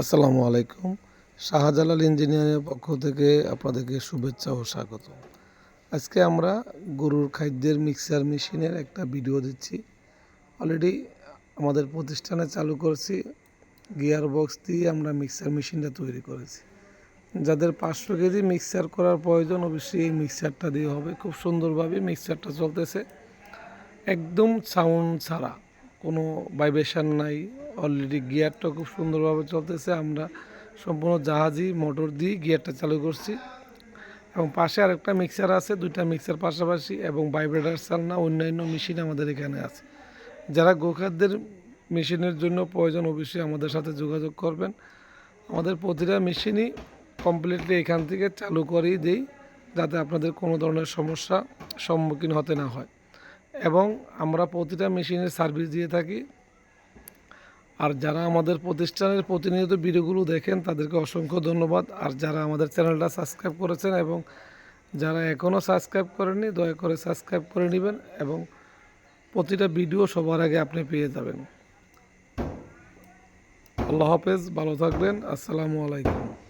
আসসালামু আলাইকুম। শাহজালাল ইঞ্জিনিয়ারের পক্ষ থেকে আপনাদেরকে শুভেচ্ছা ও স্বাগত। আজকে আমরা গরুর খাদ্যের মিক্সার মেশিনের একটা ভিডিও দিচ্ছি। অলরেডি আমাদের প্রতিষ্ঠানে চালু করেছি। গিয়ার বক্স দিয়ে আমরা মিক্সার মেশিনটা তৈরি করেছি। যাদের পাঁচশো কেজি মিক্সার করার প্রয়োজন, অবশ্যই এই মিক্সারটা দিয়ে হবে। খুব সুন্দরভাবে মিক্সারটা চলতেছে। একদম সাউন্ড ছাড়া, কোনো ভাইব্রেশন নাই। অলরেডি গিয়ারটা খুব সুন্দরভাবে চলতেছে। আমরা সম্পূর্ণ জাহাজি মোটর দিয়ে গিয়ারটা চালু করছি। এবং পাশে আরেকটা মিক্সার আছে, দুইটা মিক্সার পাশাপাশি এবং ভাইব্রেটার চালনা অন্যান্য মেশিন আমাদের এখানে আছে। যারা গোখাদ্যের মেশিনের জন্য প্রয়োজন অবশ্যই আমাদের সাথে যোগাযোগ করবেন। আমাদের প্রতিটা মেশিনই কমপ্লিটলি এখান থেকে চালু করেই দেই, যাতে আপনাদের কোনো ধরনের সমস্যা সম্মুখীন হতে না হয়। এবং আমরা প্রতিটা মেশিনের সার্ভিস দিয়ে থাকি। আর যারা আমাদের প্রতিষ্ঠানের প্রতিনিয়ত ভিডিওগুলো দেখেন, তাদেরকে অসংখ্য ধন্যবাদ। আর যারা আমাদের চ্যানেলটা সাবস্ক্রাইব করেছেন এবং যারা এখনও সাবস্ক্রাইব করেননি, দয়া করে সাবস্ক্রাইব করে নেবেন এবং প্রতিটা ভিডিও সবার আগে আপনি পেয়ে যাবেন। আল্লাহ হাফেজ, ভালো থাকবেন। আসসালামু আলাইকুম।